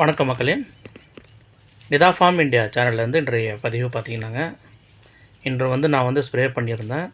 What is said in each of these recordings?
வணக்கம் மக்களே. Nita form India சேனல்லேருந்து இன்றைய பதிவு பார்த்தீங்கன்னாங்க. இன்று வந்து நான் வந்து ஸ்ப்ரே பண்ணியிருந்தேன்.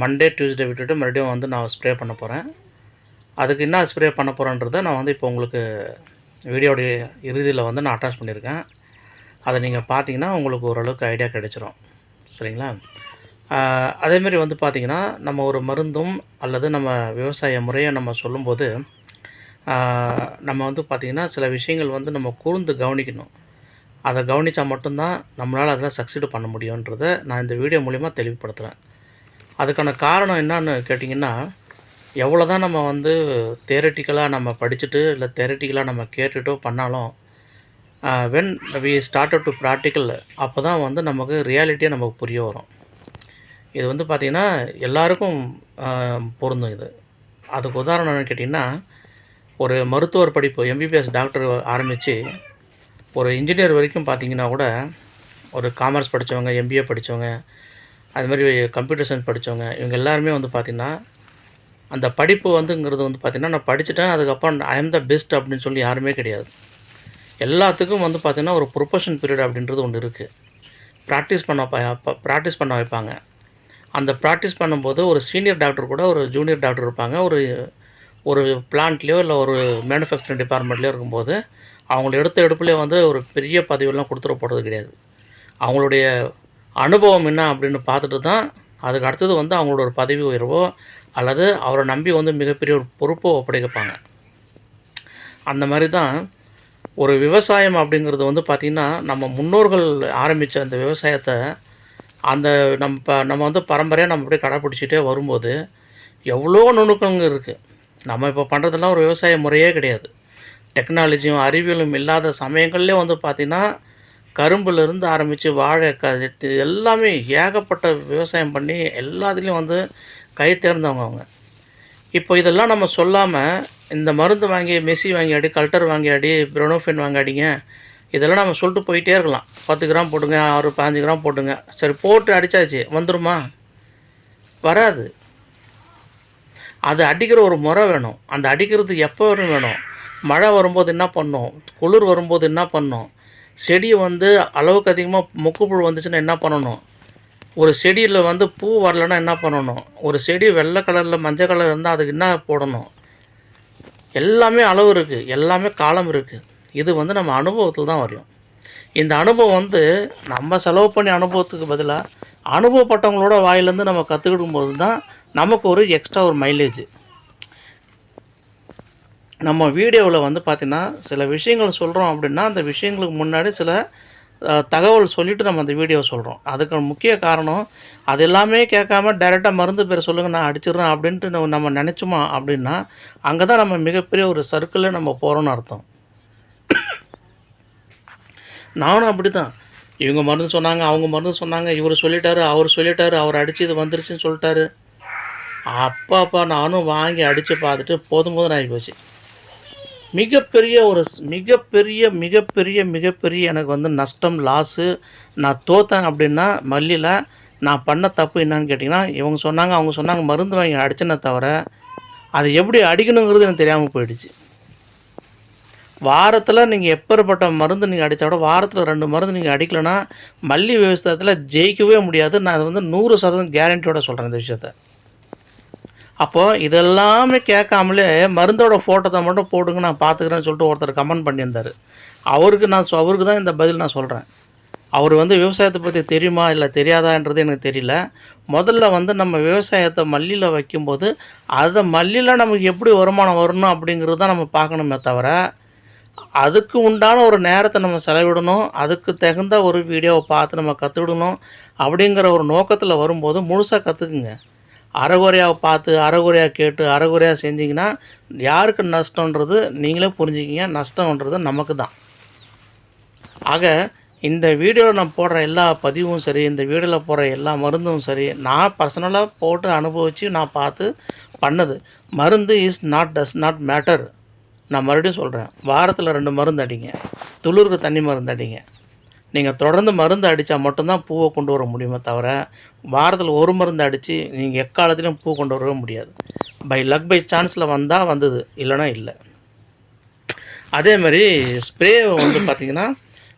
மண்டே டியூஸ்டே விட்டுட்டு மறுபடியும் வந்து நான் ஸ்ப்ரே பண்ண போகிறேன் அதுக்கு என்ன ஸ்ப்ரே பண்ண போகிறேன்றதை நான் வந்து இப்போ உங்களுக்கு வீடியோடைய இறுதியில் வந்து நான் அட்டாச் பண்ணியிருக்கேன். அதை நீங்கள் பார்த்தீங்கன்னா உங்களுக்கு ஓரளவுக்கு ஐடியா கிடைச்சிரும். சரிங்களா? அதேமாரி வந்து பார்த்திங்கன்னா நம்ம ஒரு மருந்தும் அல்லது நம்ம விவசாய முறையை நம்ம சொல்லும்போது நம்ம வந்து பார்த்திங்கன்னா சில விஷயங்கள் வந்து நம்ம கூர்ந்து கவனிக்கணும். அதை கவனித்தா மட்டும்தான் நம்மளால் அதில் சக்சீடு பண்ண முடியுன்றதை நான் இந்த வீடியோ மூலிமா தெளிவுபடுத்துகிறேன் அதுக்கான காரணம் என்னன்னு கேட்டிங்கன்னா எவ்வளோ தான் நம்ம வந்து தேரட்டிக்கலாக நம்ம படிச்சுட்டு இல்லை தேரட்டிக்கலாக நம்ம கேட்டுட்டோ பண்ணாலும் when we start to practical அப்போ தான் வந்து நமக்கு ரியாலிட்டியாக நமக்கு புரிய வரும். இது வந்து பார்த்திங்கன்னா எல்லாருக்கும் பொருந்தும் இது. அதுக்கு உதாரணம் என்னன்னு கேட்டிங்கன்னா ஒரு மருத்துவர் படிப்பு எம்பிபிஎஸ் டாக்டர் ஆரம்பித்து ஒரு இன்ஜினியர் வரைக்கும் பார்த்தீங்கன்னா கூட ஒரு காமர்ஸ் படித்தவங்க எம்பிஏ படித்தவங்க அது மாதிரி கம்ப்யூட்டர் சயின்ஸ் படித்தவங்க இவங்க எல்லாருமே வந்து பார்த்திங்கன்னா அந்த படிப்பு வந்துங்கிறது வந்து பார்த்திங்கன்னா நான் படிச்சுட்டேன் அதுக்கப்புறம் ஐ எம் த பெஸ்ட் அப்படின்னு சொல்லி யாருமே கிடையாது. எல்லாத்துக்கும் வந்து பார்த்திங்கன்னா ஒரு ப்ரொஃபஷன் பீரியட் அப்படின்றது ஒன்று இருக்குது ப்ராக்டிஸ் பண்ண ப்ராக்டிஸ் பண்ண வைப்பாங்க. அந்த ப்ராக்டிஸ் பண்ணும்போது ஒரு சீனியர் டாக்டர் கூட ஒரு ஜூனியர் டாக்டர் இருப்பாங்க. ஒரு ஒரு பிளான்ட்லேயோ இல்லை ஒரு மேனுஃபேக்சரிங் டிபார்ட்மெண்ட்லேயோ இருக்கும்போது அவங்கள எடுத்த எடுப்புலேயே வந்து ஒரு பெரிய பதவியெல்லாம் கொடுத்துட போகிறது கிடையாது. அவங்களுடைய அனுபவம் என்ன அப்படின்னு பார்த்துட்டு தான் அதுக்கு அடுத்தது வந்து அவங்களோட ஒரு பதவி உயர்வோ அல்லது அவரை நம்பி வந்து மிகப்பெரிய ஒரு பொறுப்போ ஒப்படைப்பாங்க. அந்த மாதிரி தான் ஒரு விவசாயம் அப்படிங்கிறது வந்து பார்த்திங்கன்னா நம்ம முன்னோர்கள் ஆரம்பித்த அந்த விவசாயத்தை அந்த நம்ம நம்ம வந்து பரம்பரையாக நம்ம அப்படியே கடைப்பிடிச்சிட்டே வரும்போது எவ்வளோ நுணுக்கங்கள் இருக்குது நம்ம இப்போ பண்ணுறதெல்லாம் ஒரு விவசாய முறையே கிடையாது. டெக்னாலஜியும் அறிவியலும் இல்லாத சமயங்கள்லேயே வந்து பார்த்திங்கன்னா கரும்புலேருந்து ஆரம்பித்து வாழை க எல்லாமே ஏகப்பட்ட விவசாயம் பண்ணி எல்லாத்துலேயும் வந்து கை தேர்ந்தவங்க அவங்க. இப்போ இதெல்லாம் நம்ம சொல்லாமல் இந்த மருந்து வாங்கி மெஸ்ஸி வாங்கி அடி கல்டர் வாங்கி அடி ப்ரோனோஃபின் வாங்கி அடிங்க இதெல்லாம் நம்ம சொல்லிட்டு போயிட்டே இருக்கலாம். பத்து கிராம் போட்டுங்க ஆறு பாஞ்சு கிராம் போட்டுங்க சரி போட்டு அடித்தாச்சு வந்துடுமா வராது. அது அடிக்கிற ஒரு முறை வேணும். அந்த அடிக்கிறது எப்போ வரும் வேணும்? மழை வரும்போது என்ன பண்ணும்? குளிர் வரும்போது என்ன பண்ணும்? செடி வந்து அளவுக்கு அதிகமாக முக்குப்புழு வந்துச்சுன்னா என்ன பண்ணணும்? ஒரு செடியில் வந்து பூ வரலன்னா என்ன பண்ணணும்? ஒரு செடி வெள்ளை கலரில் மஞ்சள் கலர் இருந்தால் அதுக்கு என்ன போடணும்? எல்லாமே அளவு இருக்குது எல்லாமே காலம் இருக்குது இது வந்து நம்ம அனுபவத்தில் தான் வரும் இந்த அனுபவம் வந்து நம்ம செலவு பண்ணி அனுபவத்துக்கு பதிலாக அனுபவப்பட்டவங்களோட வாயிலேருந்து நம்ம கற்றுக்கிடும் போது தான் நமக்கு ஒரு எக்ஸ்ட்ரா ஒரு மைலேஜ் நம்ம வீடியோவில் வந்து பார்த்திங்கன்னா சில விஷயங்கள் சொல்கிறோம் அப்படின்னா அந்த விஷயங்களுக்கு முன்னாடி சில தகவல் சொல்லிவிட்டு நம்ம அந்த வீடியோ சொல்கிறோம் அதுக்கு முக்கிய காரணம் அது எல்லாமே கேட்காம டைரெக்டாக மருந்து பேர் சொல்லுங்கள் நான் அடிச்சிடுறேன் அப்படின்ட்டு நம்ம நினச்சோமா அப்படின்னா அங்கே தான் நம்ம மிகப்பெரிய ஒரு சர்க்கிளில் நம்ம போகிறோம்னு அர்த்தம். நானும் அப்படி தான் இவங்க மருந்து சொன்னாங்க அவங்க மருந்து சொன்னாங்க இவர் சொல்லிட்டாரு அவர் சொல்லிட்டாரு அவர் அடித்து இது வந்துருச்சுன்னு சொல்லிட்டாரு. அப்பப்போ நானும் வாங்கி அடித்து பார்த்துட்டு போதும் போதும் ஆகி போச்சு. மிகப்பெரிய ஒரு ஸ்- மிகப்பெரிய மிகப்பெரிய மிகப்பெரிய எனக்கு வந்து நஷ்டம் லாஸு நான் தோத்தேன் அப்படின்னா மல்லியில் நான் பண்ண தப்பு என்னன்னு கேட்டிங்கன்னா இவங்க சொன்னாங்க அவங்க சொன்னாங்க மருந்து வாங்கி அடிச்சேனே தவிர அது எப்படி அடிக்கணுங்கிறது எனக்கு தெரியாமல் போயிடுச்சு. வாரத்தில் நீங்கள் எப்பேற்பட்ட மருந்து நீங்கள் அடித்தா கூட வாரத்தில் ரெண்டு மருந்து நீங்கள் அடிக்கலைன்னா மல்லி விவசாயத்தில் ஜெயிக்கவே முடியாது. நான் அது வந்து நூறு சதவீதம் கேரண்டியோட சொல்கிறேன் இந்த விஷயத்த. அப்போது இதெல்லாமே கேட்காமலே மருந்தோட ஃபோட்டோத்தை மட்டும் போடுங்க நான் பார்த்துக்கிறேன்னு சொல்லிட்டு ஒருத்தர் கமெண்ட் பண்ணியிருந்தார். அவருக்கு நான் சொ- அவருக்கு தான் இந்த பதில் நான் சொல்கிறேன் அவர் வந்து விவசாயத்தை பற்றி தெரியுமா இல்லை தெரியாதான்றது எனக்கு தெரியல. முதல்ல வந்து நம்ம விவசாயத்தை மல்லியில் வைக்கும்போது அதை மல்லியில் நமக்கு எப்படி வருமானம் வரணும் அப்படிங்கிறது தான் நம்ம பார்க்கணுமே தவிர அதுக்கு உண்டான ஒரு நேரத்தை நம்ம செலவிடணும் அதுக்கு தகுந்த ஒரு வீடியோவை பார்த்து நம்ம கற்றுக்கிடணும் அப்படிங்கிற ஒரு நோக்கத்தில் வரும்போது முழுசாக கற்றுக்குங்க அறகுறையாக பார்த்து அறகுறையாக கேட்டு அறகுறையாக செஞ்சிங்கன்னா யாருக்கு நஷ்டன்றது நீங்களே புரிஞ்சுக்கிங்க. நஷ்டன்றது நமக்கு தான். ஆக இந்த வீடியோவில் நான் போடுற எல்லா பதிவும் சரி இந்த வீடியோவில் போடுற எல்லா மருந்தும் சரி நான் பர்சனலாக போட்டு அனுபவித்து நான் பார்த்து பண்ணது. மருந்து is not does not matter நான் மறுபடியும் சொல்கிறேன் வாரத்தில் ரெண்டு மருந்து அடிங்க. துளிருக்கு தண்ணி மருந்து அடிங்க. நீங்கள் தொடர்ந்து மருந்து அடித்தா மட்டும்தான் பூவை கொண்டு வர முடியுமே தவிர வாரத்தில் ஒரு மருந்து அடித்து நீங்கள் எக்காலத்துலையும் பூ கொண்டு வரவே முடியாது. பை லக் பை சான்ஸில் வந்தால் வந்தது இல்லைனா இல்லை. அதே மாதிரி ஸ்ப்ரே வந்து பார்த்தீங்கன்னா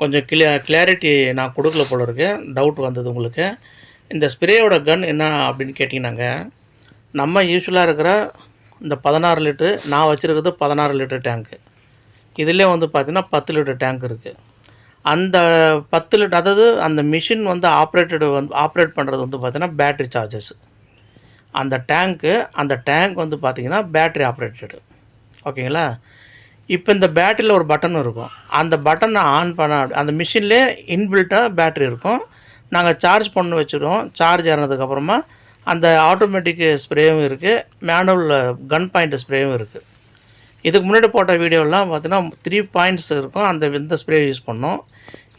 கொஞ்சம் கிளியா கிளாரிட்டி நான் கொடுக்கல போல இருக்கு. டவுட் வந்தது உங்களுக்கு. இந்த ஸ்ப்ரேயோட கன் என்ன அப்படின்னு கேட்டிங்கன்னாங்க நம்ம யூஸ்வலாக இருக்கிற இந்த பதினாறு லிட்ரு நான் வச்சுருக்கிறது பதினாறு லிட்டர் டேங்க்கு இதிலே வந்து பார்த்திங்கன்னா பத்து லிட்டர் டேங்க் இருக்குது அந்த பத்து லிட்டர் அதாவது அந்த மிஷின் வந்து ஆப்ரேட்டடு வந்து ஆப்ரேட் பண்ணுறது வந்து பார்த்திங்கன்னா பேட்ரி சார்ஜஸ் அந்த டேங்க்கு அந்த டேங்க் வந்து பார்த்திங்கன்னா பேட்ரி ஆப்ரேட்டடு. ஓகேங்களா? இப்போ இந்த பேட்டரியில் ஒரு பட்டன் இருக்கும். அந்த பட்டனை ஆன் பண்ண அந்த மிஷின்லேயே இன்பில்ட்டாக பேட்ரி இருக்கும். நாங்கள் சார்ஜ் பண்ண வச்சுருவோம். சார்ஜ் ஏறினதுக்கப்புறமா அந்த ஆட்டோமேட்டிக் ஸ்ப்ரேவும் இருக்குது மேனுவல் கன் பாயிண்ட் ஸ்ப்ரேவும் இருக்குது இதுக்கு முன்னாடி போட்ட வீடியோலாம் பார்த்தீங்கன்னா த்ரீ பாயிண்ட்ஸ் இருக்கும். அந்த இந்த ஸ்ப்ரே யூஸ் பண்ணோம்.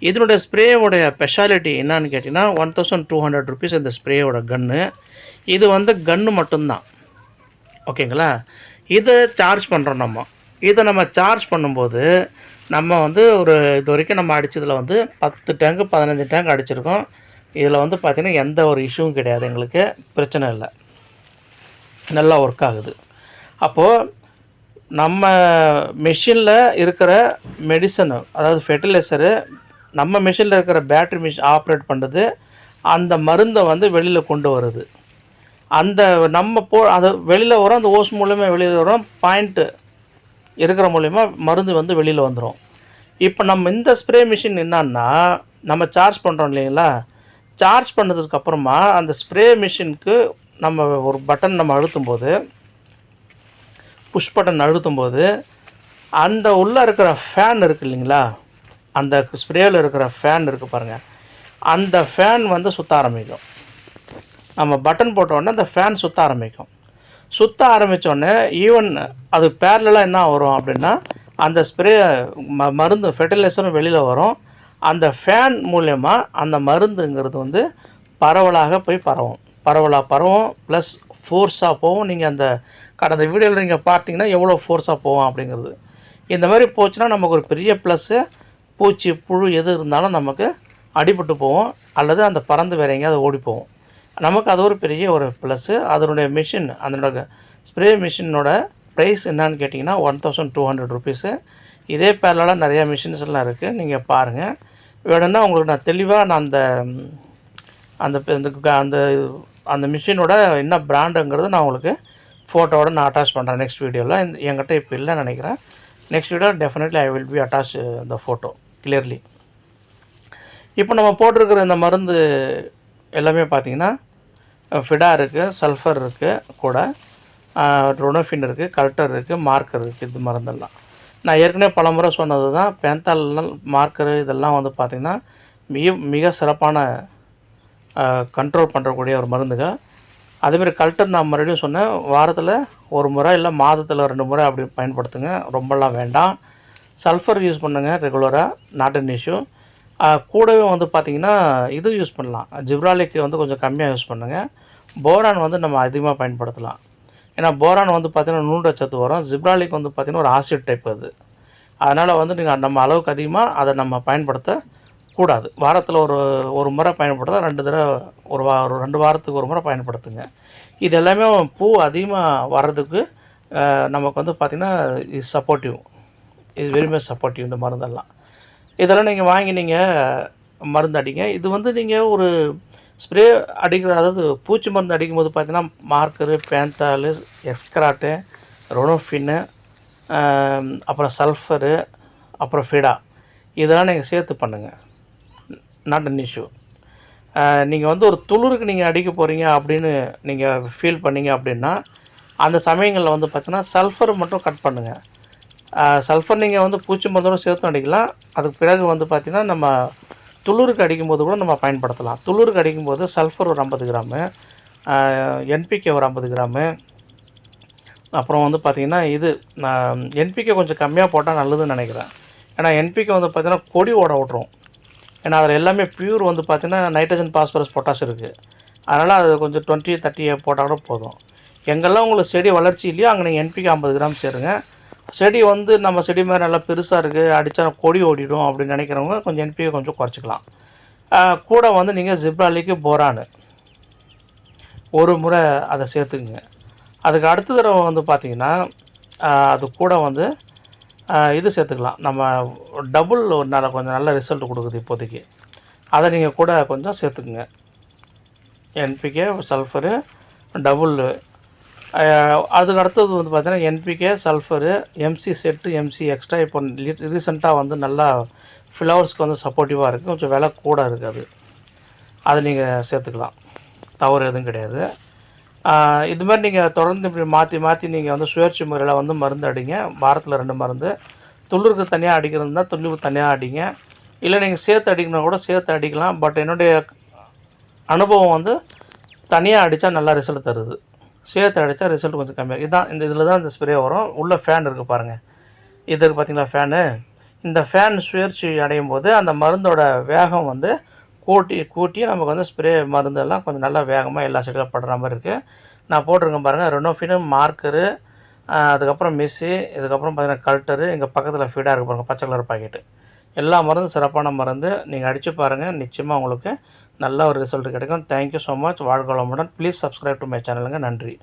இதனுடைய ஸ்ப்ரேயோடைய ஸ்பெஷாலிட்டி என்னான்னு கேட்டிங்கன்னா one thousand two hundred rupees இந்த ஸ்ப்ரேயோட கன்று இது வந்து கன்று மட்டும்தான். ஓகேங்களா? இதை சார்ஜ் பண்ணுறோம் நம்ம. இதை நம்ம சார்ஜ் பண்ணும்போது நம்ம வந்து ஒரு இது வரைக்கும் நம்ம அடித்ததில் வந்து பத்து டேங்கு பதினஞ்சு டேங்க் அடிச்சிருக்கோம். இதில் வந்து பார்த்திங்கன்னா எந்த ஒரு இஷ்யூவும் கிடையாது எங்களுக்கு. பிரச்சனை இல்லை. நல்லா ஒர்க் ஆகுது. அப்போது நம்ம மிஷினில் இருக்கிற மெடிசனு அதாவது ஃபெர்டிலைசரு நம்ம மிஷினில் இருக்கிற பேட்ரி மிஷின் ஆப்ரேட் பண்ணுறது அந்த மருந்தை வந்து வெளியில் கொண்டு வருது அந்த நம்ம போ அது வெளியில் வரும் அந்த ஓஸ் மூலயமா வெளியில் வரும் பாயிண்ட்டு இருக்கிற மூலயமா மருந்து வந்து வெளியில் வந்துடும் இப்போ நம்ம இந்த ஸ்ப்ரே மிஷின் என்னன்னா நம்ம சார்ஜ் பண்ணுறோம் இல்லைங்களா? சார்ஜ் பண்ணதுக்கு அப்புறமா அந்த ஸ்ப்ரே மிஷினுக்கு நம்ம ஒரு பட்டன் நம்ம அழுத்தும் போது புஷ் பட்டன் அழுத்தும் போது அந்த உள்ளே இருக்கிற ஃபேன் இருக்கு இல்லைங்களா? அந்த ஸ்ப்ரேயில் இருக்கிற ஃபேன் இருக்குது பாருங்கள் அந்த ஃபேன் வந்து சுற்ற ஆரம்பிக்கும். நம்ம பட்டன் போட்டோடனே அந்த ஃபேன் சுற்ற ஆரம்பிக்கும். சுற்ற ஆரம்பித்தோடனே ஈவன் அது பேரலாக என்ன வரும் அப்படின்னா அந்த ஸ்ப்ரே ம மருந்து ஃபெர்டிலைசரும் வெளியில் வரும். அந்த ஃபேன் மூலயமா அந்த மருந்துங்கிறது வந்து பரவலாக போய் பரவும். பரவலாக பரவும் ப்ளஸ் ஃபோர்ஸாக போகும் நீங்கள் அந்த கடந்த வீடியோவில் நீங்கள் பார்த்தீங்கன்னா எவ்வளோ ஃபோர்ஸாக போகும் அப்படிங்கிறது. இந்த மாதிரி போச்சுன்னா நமக்கு ஒரு பெரிய ப்ளஸ்ஸு பூச்சி புழு எது இருந்தாலும் நமக்கு அடிபட்டு போவோம் அல்லது அந்த பறந்து வேற எங்கேயாவது ஓடி போவோம் நமக்கு அது ஒரு பெரிய ஒரு ப்ளஸ்ஸு அதனுடைய மிஷின் அதனோட ஸ்ப்ரே மிஷினோட ப்ரைஸ் என்னான்னு கேட்டிங்கன்னா one thousand two hundred rupees இதே பேரலால் நிறையா மிஷின்ஸ் எல்லாம் இருக்குது நீங்கள் பாருங்கள் வேணும்னா உங்களுக்கு நான் தெளிவாக நான் அந்த அந்த இந்த க- அந்த அந்த மிஷினோட என்ன பிராண்டுங்கிறது நான் உங்களுக்கு ஃபோட்டோவோட நான் அட்டாச் பண்ணுறேன் நெக்ஸ்ட் வீடியோவில் இந்த என்கிட்ட இப்போ இல்லைன்னு நினைக்கிறேன். Next video definitely I will be attach the photo clearly இப்போ நம்ம போட்டிருக்கிற இந்த மருந்து எல்லாமே பார்த்தீங்கன்னா ஃபிடா இருக்குது சல்ஃபர் இருக்குது கூட. ரொனோஃபின் இருக்குது கல்ட்டர் இருக்குது மார்க்கர் இருக்குது இது மருந்தெல்லாம். நான் ஏற்கனவே பல முறை சொன்னது தான் பேந்தால் மார்க்கரு இதெல்லாம் வந்து பார்த்திங்கன்னா மிக மிக சிறப்பான கண்ட்ரோல் பண்ணுறக்கூடிய ஒரு மருந்துகள் அதேமாதிரி கல்ட்டர் நான் மறுபடியும் சொன்னேன் வாரத்தில் ஒரு முறை இல்லை மாதத்தில் ரெண்டு முறை அப்படி பயன்படுத்துங்க. ரொம்பலாம் வேண்டாம். சல்ஃபர் யூஸ் பண்ணுங்கள் ரெகுலராக நாட் அன் இஷ்யூ கூடவே வந்து பார்த்திங்கன்னா இது யூஸ் பண்ணலாம். ஜிப்ராலிக் வந்து கொஞ்சம் கம்மியாக யூஸ் பண்ணுங்கள் போரான் வந்து நம்ம அதிகமாக பயன்படுத்தலாம். ஏன்னா போரான் வந்து பார்த்திங்கன்னா நூற்றச்சத்து வரும். ஜிப்ராலிக் வந்து பார்த்திங்கன்னா ஒரு ஆசிட் டைப் அது. அதனால் வந்து நீங்கள் நம்ம அளவுக்கு அதிகமாக அதை நம்ம பயன்படுத்த கூடாது. வாரத்தில் ஒரு ஒரு முறை பயன்படுத்த ரெண்டு தடவை ஒரு வா ஒரு ரெண்டு வாரத்துக்கு ஒரு முறை பயன்படுத்துங்க. இது எல்லாமே பூ அதிகமாக வர்றதுக்கு நமக்கு வந்து பார்த்திங்கன்னா இஸ் சப்போர்ட்டிவ் இது வெரி மச் சப்போர்ட்டிவ் இந்த மருந்தெல்லாம். இதெல்லாம் நீங்கள் வாங்கி நீங்கள் மருந்து அடிங்க. இது வந்து நீங்கள் ஒரு ஸ்ப்ரே அடிக்கிற அதாவது பூச்சி மருந்து அடிக்கும் போது பார்த்தீங்கன்னா மார்க்கரு பேந்தாலு எஸ்க்ராட்டு ரொனோஃபின்னு அப்புறம் சல்ஃபரு அப்புறம் ஃபிடா இதெல்லாம் நீங்கள் சேர்த்து பண்ணுங்கள் நாட் அன் இஷ்யூ நீங்கள் வந்து ஒரு துளிருக்கு நீங்கள் அடிக்க போகிறீங்க அப்படின்னு நீங்கள் ஃபீல் பண்ணீங்க அப்படின்னா அந்த சமயங்களில் வந்து பார்த்தீங்கன்னா சல்ஃபர் மட்டும் கட் பண்ணுங்கள் சல்ஃபர் நீங்கள் வந்து பூச்சி மருந்தோட சேர்த்து அடிக்கலாம். அதுக்கு பிறகு வந்து பார்த்திங்கன்னா நம்ம துளுருக்கு அடிக்கும்போது கூட நம்ம பயன்படுத்தலாம். துளுருக்கு அடிக்கும்போது சல்ஃபர் ஒரு ஐம்பது கிராமு என்பிகே ஒரு ஐம்பது கிராமு. அப்புறம் வந்து பார்த்திங்கன்னா இது நான் என்பிகே கொஞ்சம் கம்மியாக போட்டால் நல்லதுன்னு நினைக்கிறேன். ஏன்னா என்பிகே வந்து பார்த்திங்கன்னா கொடி ஓட விட்ரும் ஏன்னா அதில் எல்லாமே பியூர் வந்து பார்த்திங்கன்னா நைட்ரஜன் பாஸ்பரஸ் பொட்டாஷ் இருக்குது அதனால் அது கொஞ்சம் டுவெண்ட்டி தேர்ட்டி போட்டால் கூட போதும். எங்கெல்லாம் உங்களுக்கு செடி வளர்ச்சி இல்லையோ அங்கே நீங்கள் என்பிகே ஐம்பது கிராம் சேருங்க. செடி வந்து நம்ம செடி மாதிரி நல்லா பெருசாக இருக்குது அடித்தா கொடி ஓடிடும் அப்படின்னு நினைக்கிறவங்க கொஞ்சம் என்பியை கொஞ்சம் குறைச்சிக்கலாம். கூட வந்து நீங்கள் ஜிப்ராலிக்கு போரானு. ஒரு முறை அதை சேர்த்துக்குங்க. அதுக்கு அடுத்த தடவை வந்து பார்த்தீங்கன்னா அது கூட வந்து இது சேர்த்துக்கலாம். நம்ம டபுள் ஒரு நல்ல கொஞ்சம் நல்ல ரிசல்ட் கொடுக்குது இப்போதைக்கு. அதை நீங்கள் கூட கொஞ்சம் சேர்த்துக்குங்க. என்பிகே சல்ஃபரு டபுள் அதுக்கு அடுத்தது வந்து பார்த்தீங்கன்னா NPK sulphur MC set MC extra இப்போ ரீசெண்டாக வந்து நல்லா ஃப்ளவர்ஸ்க்கு வந்து சப்போர்ட்டிவாக இருக்குது கொஞ்சம் விலை கூட இருக்குது அது. அதை நீங்கள் சேர்த்துக்கலாம். தவறு எதுவும் கிடையாது. இது மாதிரி நீங்கள் தொடர்ந்து இப்படி மாற்றி மாற்றி நீங்கள் வந்து சுழற்சி முறையில் வந்து மருந்து அடிங்க. வாரத்தில் ரெண்டு மருந்து. துள்ளுருக்கு தனியாக அடிக்கிறதுனா துள்ளுக்கு தனியாக அடிங்க. இல்லை நீங்கள் சேர்த்து அடிக்கணும் கூட சேர்த்து அடிக்கலாம். பட் என்னுடைய அனுபவம் வந்து தனியாக அடித்தா நல்லா ரிசல்ட் தருது. சேர்த்து அடித்தா ரிசல்ட் கொஞ்சம் கம்மியாக இதுதான் இந்த இதில் தான் இந்த ஸ்ப்ரே வரும். உள்ள ஃபேன் இருக்குது பாருங்கள் இது இருக்குது பார்த்தீங்களா ஃபேனு இந்த ஃபேன் சுழற்சி அடையும் போது அந்த மருந்தோட வேகம் வந்து கூட்டி கூட்டி நமக்கு வந்து ஸ்ப்ரே மருந்தெல்லாம் கொஞ்சம் நல்லா வேகமாக எல்லா சைடிலும் படுற மாதிரி இருக்குது நான் போட்டிருக்கேன் பாருங்கள் ரெனோஃபினும் மார்க்கரு அதுக்கப்புறம் மிஸ்ஸி இதுக்கப்புறம் பார்த்தீங்கன்னா கல்ட்டரு இங்கே பக்கத்தில் ஃபீடாக இருக்குது பாருங்கள் பச்சை கலர் பாக்கெட்டு எல்லா மருந்தும் சிறப்பான மருந்து. நீங்கள் அடித்து பாருங்கள் நிச்சயமாக உங்களுக்கு நல்ல ஒரு ரிசல்ட் கிடைக்கும். தேங்க்யூ ஸோ மச் வாழ்க வளமுடன். ப்ளீஸ் சப்ஸ்கிரைப் டு மை சேனலுங்க நன்றி.